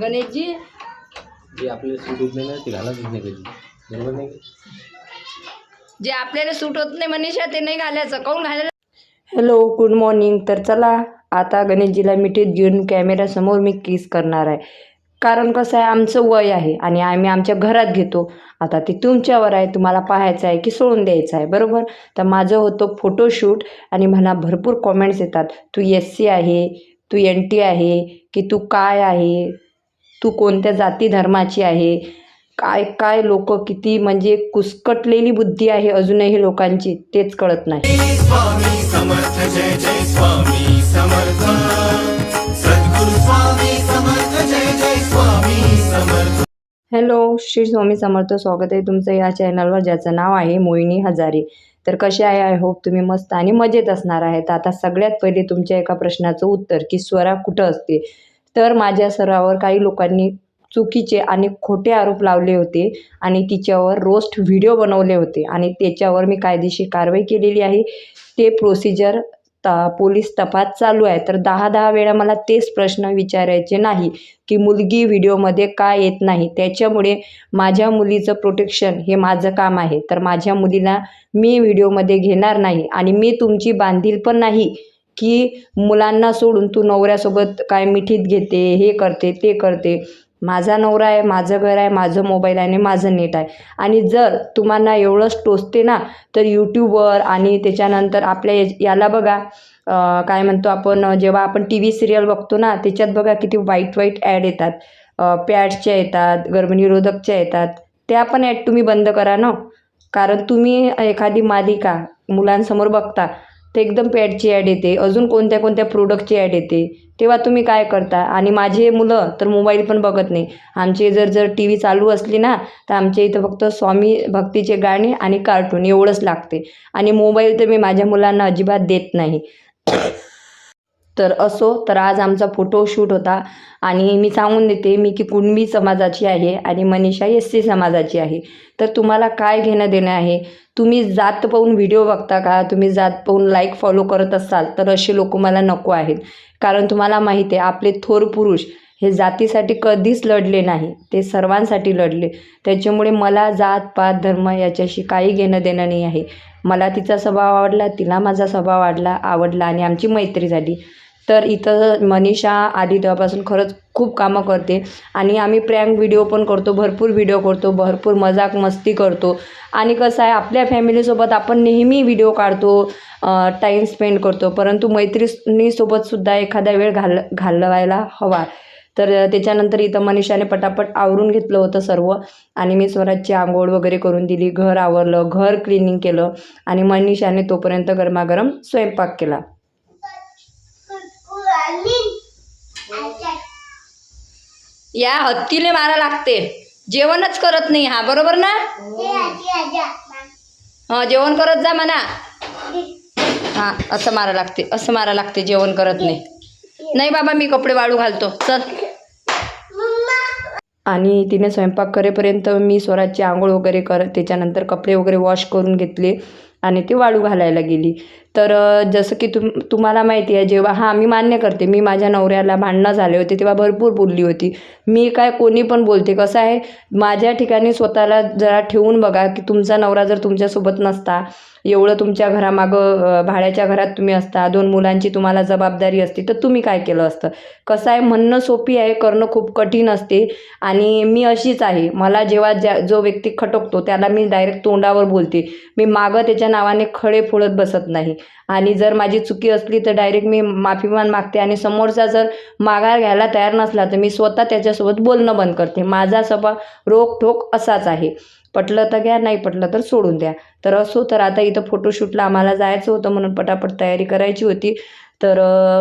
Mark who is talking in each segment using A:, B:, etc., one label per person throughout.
A: गणेशजी?
B: जे आपल्याला सूट होत नाही ना ते नाही कधी. बरोबर नाही का?
A: जे आपल्याला सूट होत नाही मनीषा ते नाही घालायचं. काऊन घालायला? हॅलो गुड मॉर्निंग तर चला आता गणेशजीला मिठीत घेऊन कॅमेऱ्यासमोर मी किस करणार आहे. कारण कसं आहे आमचं वय आहे आणि आम्ही आमच्या घरात घेतो. आता ते तुमच्यावर आहे तुम्हाला पाहायचं आहे की सोडून द्यायचं आहे. बरोबर? तर माझं होतं फोटोशूट आणि मला भरपूर कॉमेंट्स येतात. तू एस सी आहे तू एन टी आहे की तू काय आहे? तू कोणत्या जाती धर्माची आहे? काय काय लोक किती म्हणजे कुसकटलेली बुद्धी आहे अजूनही लोकांची तेच कळत नाही.
C: स्वामी समर्थ जय जय स्वामी समर्थ. सद्गुरु स्वामी समर्थ जय जय स्वामी समर्थ.
A: हॅलो श्री स्वामी समर्थ स्वागत आहे तुमचं या चॅनलवर ज्याचं नाव आहे मोहिनी हजारे. तर कसे आहे? आय होप तुम्ही मस्त आणि मजेत असणार आहे तर आता सगळ्यात पहिले तुमच्या एका प्रश्नाचं उत्तर की स्वरा कुठं असते? तर माझ्या सरावर काही लोकांनी चुकीचे आणि खोटे आरोप लावले होते आणि तिच्यावर रोस्ट व्हिडिओ बनवले होते आणि त्याच्यावर मी कायदेशीर कारवाई केलेली आहे. ते प्रोसिजर त पोलीस तपास चालू आहे. तर दहा दहा वेळा मला तेच प्रश्न विचारायचे नाही की मुलगी व्हिडिओमध्ये का येत नाही? त्याच्यामुळे माझ्या मुलीचं प्रोटेक्शन हे माझं काम आहे. तर माझ्या मुलीला मी व्हिडिओमध्ये घेणार नाही आणि मी तुमची बांधील पण नाही. की मुलांना सोडून तू नवऱ्यासोबत काय मिठीत घेते हे करते ते करते. माझा नवरा आहे माझं घर आहे माझं मोबाईल आहे आणि माझं नेट आहे. आणि जर तुम्हाला एवढंच टोचते ना तर यूट्यूबवर आणि त्याच्यानंतर आपल्या याला बघा काय म्हणतो आपण जेव्हा आपण टी व्ही सिरियल बघतो ना त्याच्यात बघा किती वाईट वाईट ॲड येतात. पॅड्सच्या येतात गर्भनिरोधकच्या येतात. त्या पण ॲड तुम्ही बंद करा ना. कारण तुम्ही एखादी मालिका मुलांसमोर बघता ते एकदम पॅडची ॲड येते. अजून कोणत्या कोणत्या प्रोडक्टची ॲड येते. तेव्हा तुम्ही काय करता? आणि माझे मुलं तर मोबाईल पण बघत नाही. आमचे जर जर टी व्ही चालू असली ना तर आमच्या इथं फक्त स्वामी भक्तीचे गाणे आणि कार्टून एवढंच लागते. आणि मोबाईल तर मी माझ्या मुलांना अजिबात देत नाही. तर असो तर आज आमचा फोटोशूट होता आणि मी सांगून देते मी की कुणबी समाजाची आहे आणि मनीषा एस सी समाजाची आहे. तर तुम्हाला काय घेणं देणं आहे? तुम्ही जात पाहून व्हिडिओ बघता का? तुम्ही जात पाहून लाईक फॉलो करत असाल तर असे लोक मला नको आहेत. कारण तुम्हाला माहिती आहे आपले थोर पुरुष हे जातीसाठी कधीच लढले नाही. ते सर्वांसाठी लढले. त्याच्यामुळे मला जात पात धर्म याच्याशी काही घेणं देणं नाही आहे. मला तिचा स्वभाव आवडला तिला माझा स्वभाव आवडला आवडला आणि आमची मैत्री झाली. तर इथं मनीषा आली तेव्हापासून खरंच खूप कामं करते. आणि आम्ही प्रँक व्हिडिओ पण करतो भरपूर व्हिडिओ करतो भरपूर मजाक मस्ती करतो. आणि कसं आहे आपल्या फॅमिलीसोबत आपण नेहमी व्हिडिओ काढतो टाईम स्पेंड करतो. परंतु मैत्रिणीसोबतसुद्धा एखादा वेळ घाल घालवायला हवा. तर त्याच्यानंतर इथं मनीषाने पटापट आवरून घेतलं होतं सर्व. आणि मी स्वराजची आंघोळ वगैरे करून दिली घर आवरलं घर क्लिनिंग केलं. आणि मनीषाने तोपर्यंत गरमागरम स्वयंपाक केला. या हत्तीले मारा लागते. जेवणच करत नाही हा बरोबर ना? हा जेवण करत जा म्हणा. हा असं मारा लागते असं मारा लागते जेवण करत नाही. नाही बाबा मी कपडे वाळू घालतो. चल. आणि तिने स्वयंपाक करेपर्यंत मी स्वराजची आंघोळ वगैरे कर त्याच्यानंतर कपडे वगैरे वॉश करून घेतले आणि ते वाळू घालायला गेली. तर जसं की तुम तुम्हाला माहिती आहे जेव्हा हां मी मान्य करते मी माझ्या नवऱ्याला भांडणं झाले होते तेव्हा भरपूर बोलली होती. मी काय कोणी पण बोलते कसं आहे माझ्या ठिकाणी स्वतःला जरा ठेवून बघा की तुमचा नवरा जर तुमच्यासोबत नसता एवढं तुमच्या घरामागं भाड्याच्या घरात तुम्ही असता दोन मुलांची तुम्हाला जबाबदारी असते तर तुम्ही काय केलं असतं? कसं आहे म्हणणं सोपी आहे करणं खूप कठीण असते आणि मी अशीच आहे. मला जेव्हा ज्या जो व्यक्ती खटकतो त्याला मी डायरेक्ट तोंडावर बोलते. मी मागं त्याच्या नावाने खडे फोडत बसत नाही. आणि जर माझी चुकी असली तर डायरेक्ट मी माफीमान मागते. आणि समोरचा जर माघार घ्यायला तयार नसला तर मी स्वतः त्याच्यासोबत बोलणं बंद करते. माझा स्वभाव रोकठोक असाच आहे. पटलं तर घ्या नाही पटलं तर सोडून द्या. तर असो तर आता इथं फोटोशूटला आम्हाला जायचं होतं म्हणून पटापट तयारी करायची होती. तर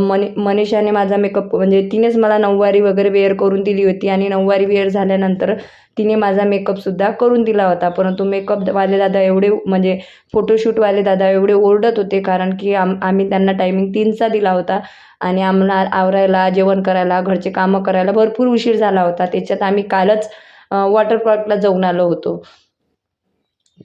A: मनी मनीषाने माझा मेकअप म्हणजे तिनेच मला नऊवारी वगैरे वेअर करून दिली होती आणि नऊवारी वेअर झाल्यानंतर तिने माझा मेकअपसुद्धा करून दिला होता. परंतु मेकअपवाले दादा एवढे म्हणजे फोटोशूटवाले दादा एवढे ओरडत होते कारण की आम आम्ही त्यांना टायमिंग तीनचा दिला होता आणि आम्हाला आवरायला जेवण करायला घरचे कामं करायला भरपूर उशीर झाला होता. त्याच्यात आम्ही कालच वॉटर पार्कला जाऊन आलो होतो.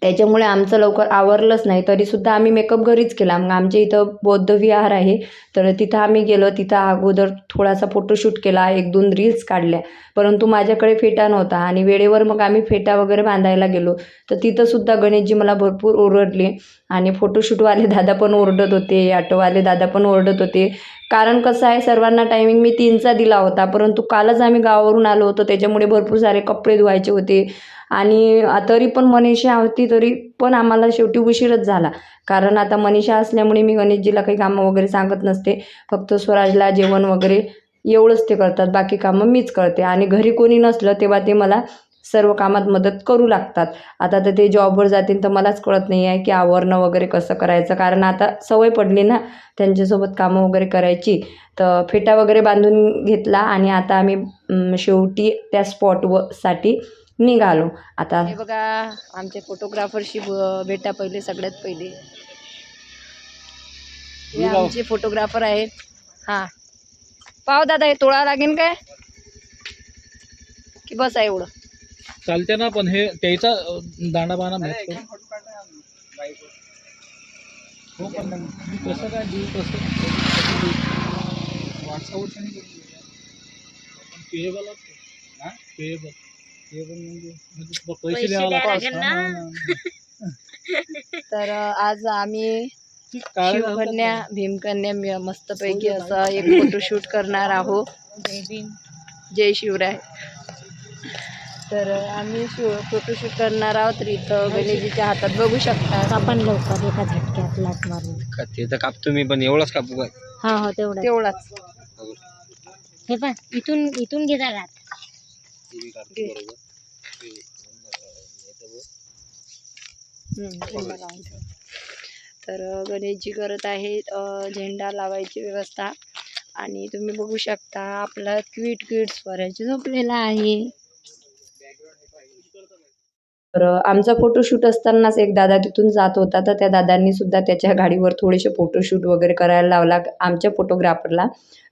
A: त्याच्यामुळे आमचं लवकर आवरलंच नाही. तरीसुद्धा आम्ही मेकअप घरीच केला. मग आमच्या इथं बौद्ध विहार आहे. तर तिथं आम्ही गेलो. तिथं अगोदर थोडासा फोटोशूट केला. एक दोन रील्स काढल्या. परंतु माझ्याकडे फेटा नव्हता. आणि वेळेवर मग आम्ही फेटा वगैरे बांधायला गेलो. तर तिथंसुद्धा गणेशजी मला भरपूर ओरडले. आणि फोटोशूटवाले दादा पण ओरडत होते. ॲटोवाले दादा पण ओरडत होते. कारण कसं आहे सर्वांना टायमिंग मी तीनचा दिला होता. परंतु कालच आम्ही गावावरून आलो होतो. त्याच्यामुळे भरपूर सारे कपडे धुवायचे होते. आणि तरी पण मनीषा होती तरी पण आम्हाला शेवटी उशीरच झाला. कारण आता मनीषा असल्यामुळे मी गणेशजीला काही कामं वगैरे सांगत नसते. फक्त स्वराजला जेवण वगैरे एवढंच ते करतात. बाकी कामं मीच करते. आणि घरी कोणी नसलं तेव्हा ते मला सर्व कामात मदत करू लागतात. आता तर ते जॉबवर जातील तर मलाच कळत नाही आहे की आवरणं वगैरे कसं करायचं. कारण आता सवय पडली ना त्यांच्यासोबत कामं वगैरे करायची. तर फेटा वगैरे बांधून घेतला आणि आता आम्ही शेवटी त्या स्पॉटवसाठी निघालो. आता हे बघा आमचे फोटोग्राफरशी भेटा पहिले सगळ्यात पहिले. हे आमचे फोटोग्राफर आहेत. हां. पाव दादा हे तोळा लागेल काय? की बस आहे एवढं?
D: चालते ना पण हे त्याचा दांडा बाणा हो पण कसं काय कसं? नाही करू म्हणजे म्हणजे पैसे.
A: तर आज आम्ही शिवकन्या भीमकन्या मस्तपैकी असं एक फोटोशूट करणार आहोत. जय शिवराय. तर आम्ही शिव फोटोशूट करणार आहोत. तर इथं गणेशजीच्या हातात बघू शकता.
E: आपण लवकर एका झटक्यात लाट मारून.
B: का ते तर कापतो मी पण एवढाच कापू काय
E: हा हो तेवढं
A: तेवढाच.
E: हे पण इथून इथून घे
A: झेंडा लावून ठेव. तर गणेशजी करत आहेत अ, झेंडा लावायची व्यवस्था. आणि तुम्ही बघू शकता आपला क्वीट क्वीट स्वराज झोपलेला आहे. तर आमचा फोटोशूट असतानाच एक दादा तिथून जात होता. तर त्या दादांनी सुद्धा त्याच्या गाडीवर थोडेसे फोटोशूट वगैरे करायला लावला आमच्या फोटोग्राफरला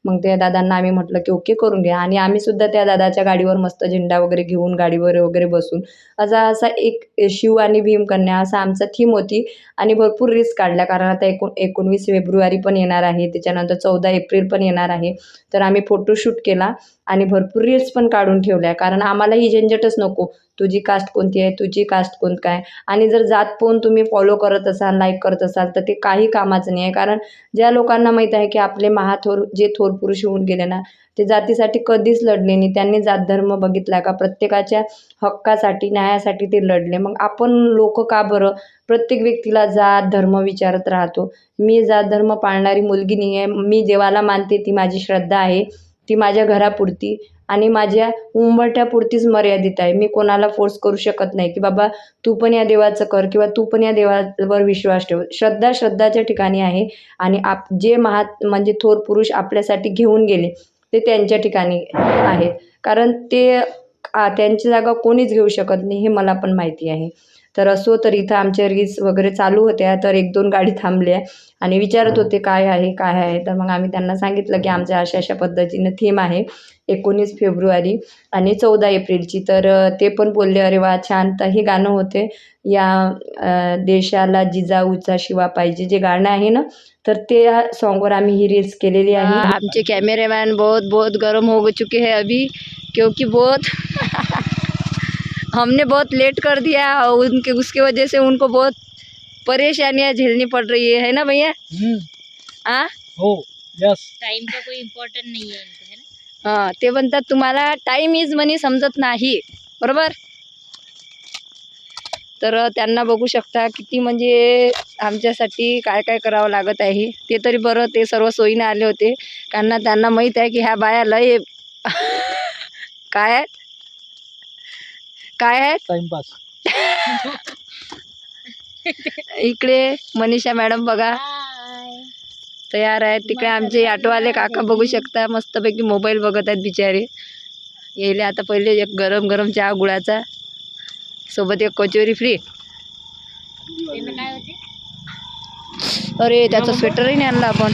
A: मग त्या दादांना आम्ही म्हटलं की ओके करून घ्या. आणि आम्ही सुद्धा त्या दादाच्या गाडीवर मस्त झेंडा वगैरे घेऊन गाडीवर वगैरे बसून असा असा एक शिव आणि भीमकन्या असा आमचा थीम होती. आणि भरपूर रिस्क काढल्या कारण आता एकोण एकोणवीस फेब्रुवारी पण येणार आहे. त्याच्यानंतर चौदा एप्रिल पण येणार आहे. तर आम्ही फोटोशूट केला. आणि भरपूर रील्स पण काढून ठेवल्या. कारण आम्हाला ही झंझटच नको. तुझी कास्ट कोणती आहे? तुझी कास्ट कोण काय? आणि जर जात पाहून तुम्ही फॉलो करत असाल लाईक करत असाल तर ते काही कामाचं नाही आहे. कारण ज्या लोकांना माहीत आहे की आपले महाथोर जे थोर पुरुष होऊन गेले ना ते जातीसाठी कधीच लढले नाही. त्यांनी जात धर्म बघितला का? प्रत्येकाच्या हक्कासाठी न्यायासाठी ते लढले. मग आपण लोक का बरं प्रत्येक व्यक्तीला जात धर्म विचारत राहतो? मी जात धर्म पाळणारी मुलगी नाही आहे मी देवाला मानते ती माझी श्रद्धा आहे. ती माझ्या घरापुरती आणि माझ्या उंबरठ्यापुरतीच मर्यादित आहे. मी कोणाला फोर्स करू शकत नाही की बाबा तू पण या देवाचं कर किंवा तू पण या देवावर विश्वास ठेव. श्रद्धा श्रद्धाच्या ठिकाणी आहे आणि आप जे महा म्हणजे थोर पुरुष आपल्यासाठी घेऊन गेले ते त्यांच्या ठिकाणी आहेत. कारण ते त्यांची जागा कोणीच घेऊ शकत नाही हे मला पण माहिती आहे. तर असो तर इथं आमच्या रील्स वगैरे चालू होत्या तर एक दोन गाडी थांबल्या आणि विचारत होते काय आहे काय आहे? तर मग आम्ही त्यांना सांगितलं की आमच्या अशा अशा पद्धतीनं थीम आहे. एकोणीस फेब्रुवारी आणि चौदा एप्रिलची. तर ते पण बोलले अरे वा छान. तर हे गाणं होते. या देशाला जिजाऊचा शिवा पाहिजे जे गाणं आहे ना तर ते सॉन्गवर आम्ही ही रील्स केलेली आहे. आमचे कॅमेरामॅन बहुत बहुत गरम हो चुके है अभी क्योंकि बहुत हमने बहुत लेट कर दिया और उनके उसके वजह से उनको बहुत परेशानियां झेलनी पड़ रही है है ना भैया? हाँ?
D: हो यस
E: टाइम का कोई इम्पॉर्टंट नहीं है इनको है ना?
A: हां ते म्हणतात तुम्हाला टाईम इज मनी समजत नाही बरोबर? तर त्यांना बघू शकता किती म्हणजे आमच्यासाठी काय काय करावं लागत आहे. ते तरी बरं ते सर्व सोयीने आले होते. कारण त्यांना माहीत आहे की ह्या बाया लय काय? आहेत काय आहेत?
D: टाइमपास.
A: इकडे मनीषा मॅडम बघा. तयार आहेत. तिकडे आमचे ऑटोवाले काका बघू शकता. मस्तपैकी मोबाईल बघत आहेत बिचारे. येले आता पहिले एक गरम गरम चहा गुळाचा. सोबत एक कचोरी फ्री.
E: त्यांना काय होते?
A: अरे त्याचा स्वेटरही नाही आणला आपण.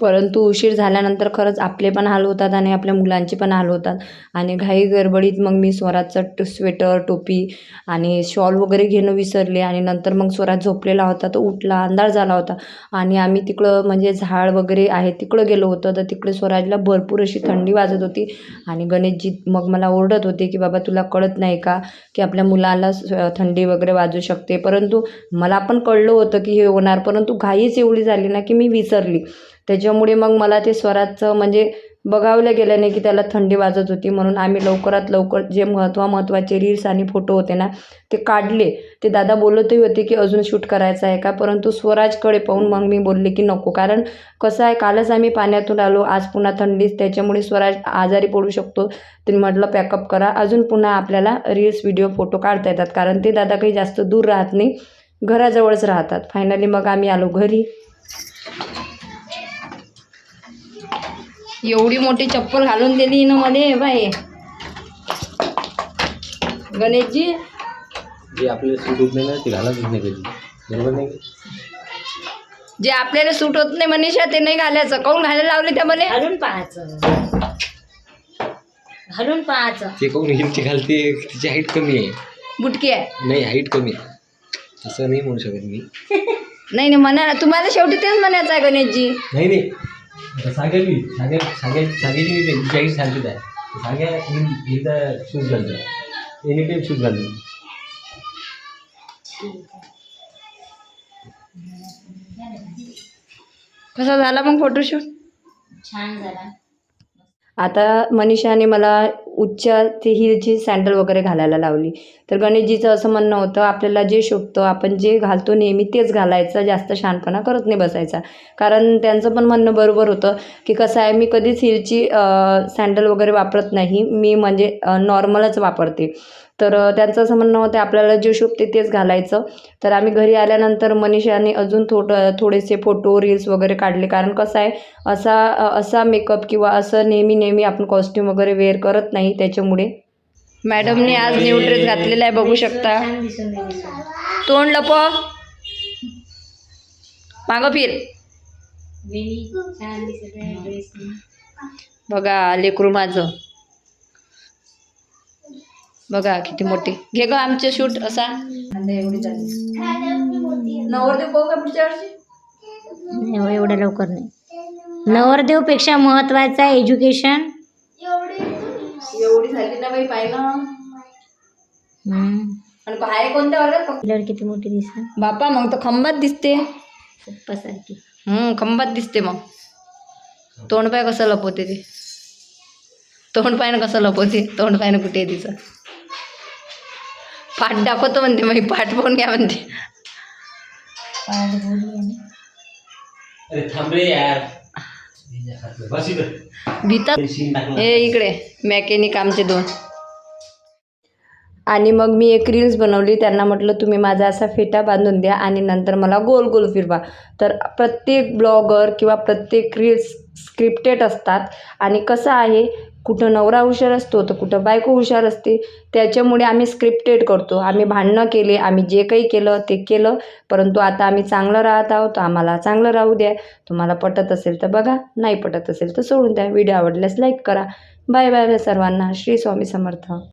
A: परंतु उशीर झाल्यानंतर खरंच आपले पण हाल होतात आणि आपल्या मुलांचे पण हाल होतात. आणि घाई गडबडीत मग मी स्वराजचं ट स्वेटर टोपी आणि शॉल वगैरे घेणं विसरले आणि नंतर मग स्वराज झोपलेला होता तो उठला अंधार झाला होता. आणि आम्ही तिकडं म्हणजे झाड वगैरे आहे तिकडं गेलो होतो तर तिकडे स्वराजला भरपूर अशी थंडी वाजत होती. आणि गणेशजी मग मला ओरडत होते की बाबा तुला कळत नाही का की आपल्या मुलाला थंडी वगैरे वाजू शकते? परंतु मला पण कळलं होतं की हे होणार परंतु घाईच एवढी झाली ना की मी विसरली. त्याच्यामुळे मग मला ते स्वराजचं म्हणजे बघावलं गेल्याने की त्याला थंडी वाजत होती म्हणून आम्ही लवकरात लवकर जे महत्त्वा महत्त्वाचे रील्स आणि फोटो होते ना ते काढले. ते दादा बोलतही होते की अजून शूट करायचं आहे का? परंतु स्वराजकडे पाहून मग मी बोलले की नको. कारण कसं आहे कालच आम्ही पाण्यातून आलो आज पुन्हा थंडीच त्याच्यामुळे स्वराज आजारी पडू शकतो. ते म्हटलं पॅकअप करा. अजून पुन्हा आपल्याला रील्स व्हिडिओ फोटो काढता येतात. कारण ते दादा काही जास्त दूर राहत नाही घराजवळच राहतात. फायनली मग आम्ही आलो घरी. एवढी मोठी चप्पल घालून दिली ना मध्ये बाई. गणेशजी?
B: जे आपल्याला सूट होत नाही ना ते नाही कधी. बरोबर नाही?
A: जे आपल्याला सूट होत नाही मनीषा ते नाही घालायचं. काऊन घालायला लावले त्या मला
E: घालून पाहायचं. घालून पाहायचं.
B: ते कोण हिलची घालते? तिची हाईट कमी आहे.
A: बुटकी आहे.
B: नाही हाईट कमी आहे. तसं नाही म्हणू शकत मी.
A: नाही नाही म्हणा ना तुम्हाला शेवटी तेच म्हणायचं आहे गणेशजी.
B: नाही नाही. आता सांगेल मी सांगेल सांगेल सांगायची मी हाईट सांगते आहे सांगा हिचा शूज घालतो. एनी टाईम शूज घालतो.
A: कसा झाला मग फोटोशूट
E: छान झाला.
A: आता मनीषाने मला उच्च ती हिलची सँडल वगैरे घालायला लावली. तर गणेशजीचं असं म्हणणं होतं आपल्याला जे शोभतं आपण जे घालतो नेहमी तेच घालायचं जास्त शहाणपणा करत नाही बसायचा. कारण त्यांचं पण म्हणणं बरोबर होतं की कसं आहे मी कधीच हिलची सँडल वगैरे वापरत नाही. मी म्हणजे नॉर्मलच वापरते. तर त्यांचं असं म्हणणं होतं आपल्याला जे शोभते तेच घालायचं. तर आम्ही घरी आल्यानंतर मनीषाने अजून थोडं थोडेसे फोटो रील्स वगैरे काढले. कारण कसं आहे असा असा मेकअप किंवा असं नेहमी नेहमी आपण कॉस्ट्यूम वगैरे वेअर करत नाही त्याच्यामुळे. मॅडमने आज न्यू ड्रेस घातलेला आहे बघू शकता. तोंड लप मागं फिर.
E: ड्रेस
A: बघा लेकरू माझं. बघा किती मोठी. घे ग आमचे शूट असा. एवढी झाली. नवरदेव पाहू का पुढच्या वर्षी?
E: एवढं एवढं लवकर नाही. नवरदेवपेक्षा महत्वाचं आहे एज्युकेशन.
A: एवढी झाली ना बाई पाहिलं. आणि आहे कोणत्या वर्गात?
E: लड किती मोठी दिसत
A: बापा मग तर खंबात दिसते.
E: पप्पासारखी.
A: हम्म खंबात दिसते मग. तोंड पाय कसं लपवते ते? तोंड पायनं कसं लपवते? तोंड पायनं कुठे तिचं? पाठ दाखवतो म्हणते मग पाठ पाहून घ्या म्हणते. हे इकडे मॅकॅनिक आमचे दोन. आणि मग मी एक रील्स बनवली त्यांना म्हटलं तुम्ही माझा असा फेटा बांधून द्या आणि नंतर मला गोल गोल फिरवा. तर प्रत्येक ब्लॉगर किंवा प्रत्येक रील्स स्क्रिप्टेड असतात. आणि कसं आहे कुठं नवरा हुशार असतो तर कुठं बायको हुशार असते त्याच्यामुळे आम्ही स्क्रिप्टेड करतो. आम्ही भांडणं केले आम्ही जे काही केलं ते केलं. परंतु आता आम्ही चांगलं राहत आहोत तर आम्हाला चांगलं राहू द्या. तुम्हाला पटत असेल तर बघा नाही पटत असेल तर सोडून द्या. व्हिडिओ आवडल्यास लाईक करा. बाय बाय बाय सर्वांना. श्री स्वामी समर्थ.